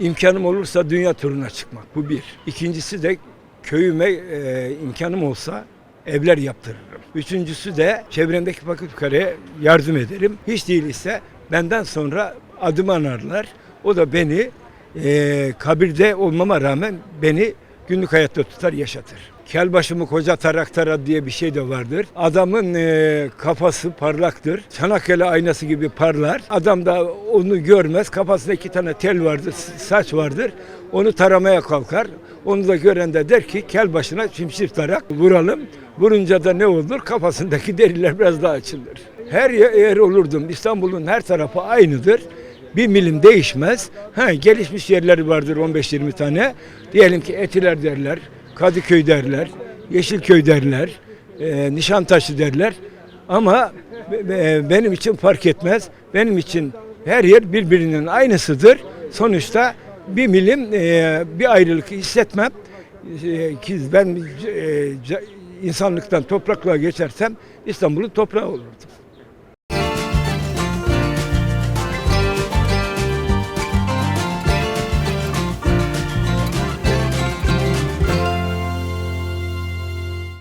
imkanım olursa dünya turuna çıkmak. Bu bir. İkincisi de köyüme e, imkanım olsa evler yaptırırım. Üçüncüsü de çevremdeki fakültelere yardım ederim. Hiç değilse benden sonra adım anarlar. O da beni e, kabirde olmama rağmen beni günlük hayatta tutar yaşatır. Kel başımı koca taraktara diye bir şey de vardır. Adamın e, kafası parlaktır. Çanakkale aynası gibi parlar. Adam da onu görmez. Kafasında iki tane tel vardır, saç vardır. Onu taramaya kalkar. Onu da gören de der ki kel başına çimşir tarak vuralım. Vurunca da ne olur? Kafasındaki deriler biraz daha açılır. Her yer olurdum. İstanbul'un her tarafı aynıdır. Bir milim değişmez. Ha, gelişmiş yerleri vardır 15-20 tane. Diyelim ki Etiler derler, Kadıköy derler, Yeşilköy derler, e, Nişantaşı derler. Ama be- benim için fark etmez. Benim için her yer birbirinin aynısıdır. Sonuçta bir milim e, bir ayrılık hissetmem. E, ki ben e, insanlıktan topraklığa geçersem İstanbul'un toprağı olurdum.